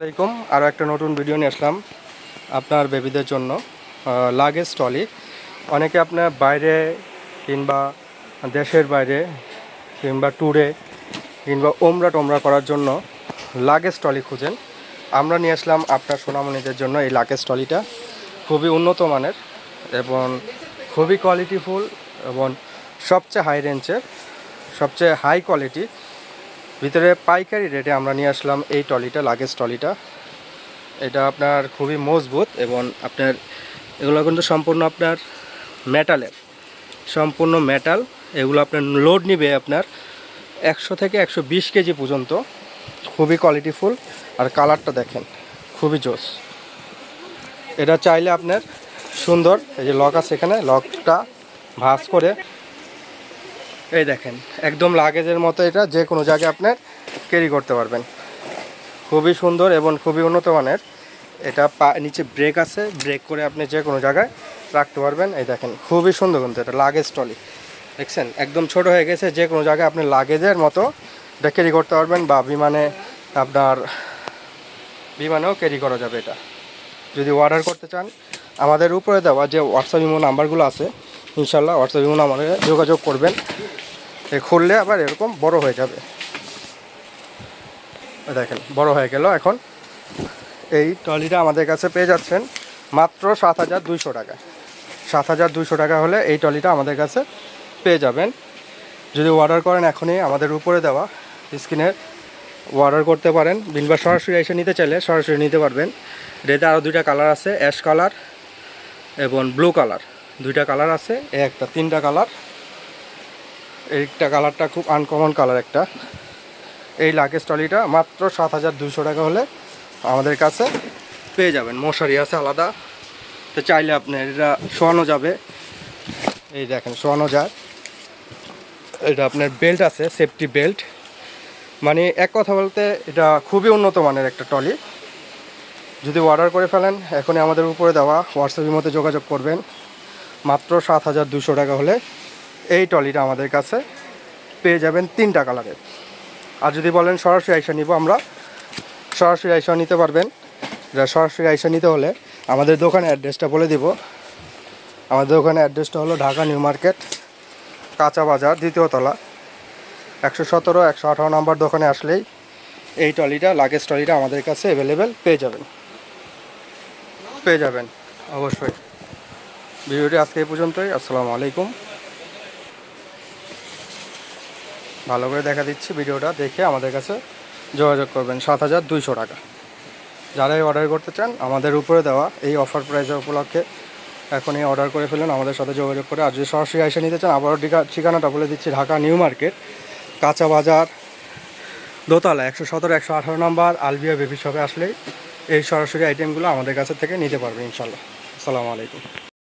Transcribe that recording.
আসসালামাইকুম আরও একটা নতুন ভিডিও নিয়ে আসলাম আপনার বেবিদের জন্য লাগেজ ট্রলি অনেকে আপনার বাইরে কিংবা দেশের বাইরে কিংবা ট্যুরে কিংবা ওমরা টোমরা করার জন্য লাগেজ ট্রলি খুঁজেন। আমরা নিয়ে আসলাম আপনার সোনামণিদের জন্য এই লাগেজ ট্রলিটা খুবই উন্নত মানের এবং খুবই কোয়ালিটিফুল এবং সবচেয়ে হাই রেঞ্জের সবচেয়ে হাই কোয়ালিটি ভিতরে পাইকারি রেটে আমরা নিয়ে আসলাম এই ট্রলিটা লাগেজ ট্রলিটা। এটা আপনার খুবই মজবুত এবং আপনার এগুলো কিন্তু সম্পূর্ণ আপনার মেটালের সম্পূর্ণ মেটাল এগুলো আপনার লোড নিবে আপনার একশো থেকে একশো বিশ কেজি পর্যন্ত। খুবই কোয়ালিটিফুল আর কালারটা দেখেন, খুবই জোস। এটা চাইলে আপনার সুন্দর, এই যে লক আছে এখানে লকটা ভাঁজ করে এই দেখেন, একদম লাগেজের মতো এটা, যে কোনো জায়গায় আপনার ক্যারি করতে পারবেন। খুবই সুন্দর এবং খুবই উন্নত মানের। এটা পা, নিচে ব্রেক আছে ব্রেক করে আপনি যে কোনো জায়গায় রাখতে পারবেন। এই দেখেন, খুবই সুন্দর কিন্তু এটা লাগেজ ট্রলি দেখছেন, একদম ছোট হয়ে গেছে, যে কোনো জায়গায় আপনি লাগেজের মতো এটা ক্যারি করতে পারবেন বা বিমানে আপনার, বিমানেও ক্যারি করা যাবে এটা। যদি অর্ডার করতে চান, আমাদের উপরে দেওয়া যে হোয়াটসঅ্যাপ ইমো নাম্বারগুলো আছে ইনশাল্লাহ হোয়াটসঅ্যাপ ইমো আমাদের যোগাযোগ করবেন। এ খুললে আবার এরকম বড় হয়ে যাবে। দেখেন, বড় হয়ে গেল এখন। এই ট্রলিটা আমাদের কাছে পেয়ে যাচ্ছেন মাত্র সাত হাজার দুইশো টাকা। সাত হাজার দুইশো টাকা হলে এই ট্রলিটা আমাদের কাছে পেয়ে যাবেন। যদি অর্ডার করেন এখনই আমাদের উপরে দেওয়া স্ক্রিনের অর্ডার করতে পারেন। বিনবা সরাসরি এসে নিতে চাইলে সরাসরি নিতে পারবেন। এটাতে আরও দুইটা কালার আছে অ্যাশ কালার এবং ব্লু কালার দুইটা কালার আছে একটা তিনটা কালার, এইটা কালারটা খুব আনকমন কালার একটা। এই লাগেজ ট্রলিটা মাত্র সাত হাজার দুশো টাকা হলে আমাদের কাছে পেয়ে যাবেন। মশারি আছে আলাদা। তো চাইলে আপনার এটা শোয়ানো যাবে। এই দেখেন, শোয়ানো যায়। এটা আপনার বেল্ট আছে সেফটি বেল্ট মানে এক কথা বলতে, এটা খুবই উন্নত মানের একটা ট্রলি যদি অর্ডার করে ফেলেন, এখনই আমাদের উপরে দেওয়া। হোয়াটসঅ্যাপের মধ্যে যোগাযোগ করবেন। মাত্র সাত হাজার দুশো টাকা হলে এই ট্রলিটা আমাদের কাছে পেয়ে যাবেন তিনটা কালারের আর যদি বলেন সরাসরি আইসা নিব আমরা, সরাসরি আইসা নিতে পারবেন। যা সরাসরি আইসা নিতে হলে আমাদের দোকানের অ্যাড্রেসটা বলে দিব। আমাদের দোকানের অ্যাড্রেসটা হলো ঢাকা নিউ মার্কেট, কাঁচা বাজার, দ্বিতীয় তলা। একশো সতেরো, একশো আঠারো নম্বর দোকানে আসলেই এই ট্রলিটা, লাগেজ ট্রলিটা আমাদের কাছে অ্যাভেলেবেল পেয়ে যাবেন। পেয়ে যাবেন, অবশ্যই। ভিডিওটি আজকে এই পর্যন্তই। আসসালামু আলাইকুম। ভালো করে দেখা দিচ্ছি ভিডিওটা, দেখে আমাদের কাছে যোগাযোগ করবেন সাত হাজার দুইশো টাকা। যারাই অর্ডার করতে চান, আমাদের উপরে দেওয়া এই অফার প্রাইসের উপলক্ষে এখনই অর্ডার করে ফেলুন, আমাদের সাথে যোগাযোগ করে। আর যদি সরাসরি এসে নিতে চান, আবারও ঠিকা- ঠিকানাটা বলে দিচ্ছি, ঢাকা নিউ মার্কেট, কাঁচা বাজার, দোতলা, একশো সতেরো, একশো আঠারো নম্বর, আলবিয়া বেবি শপে আসলেই এই সরাসরি আইটেমগুলো আমাদের কাছে থেকে নিতে পারবে ইনশাল্লাহ আসসালামু আলাইকুম।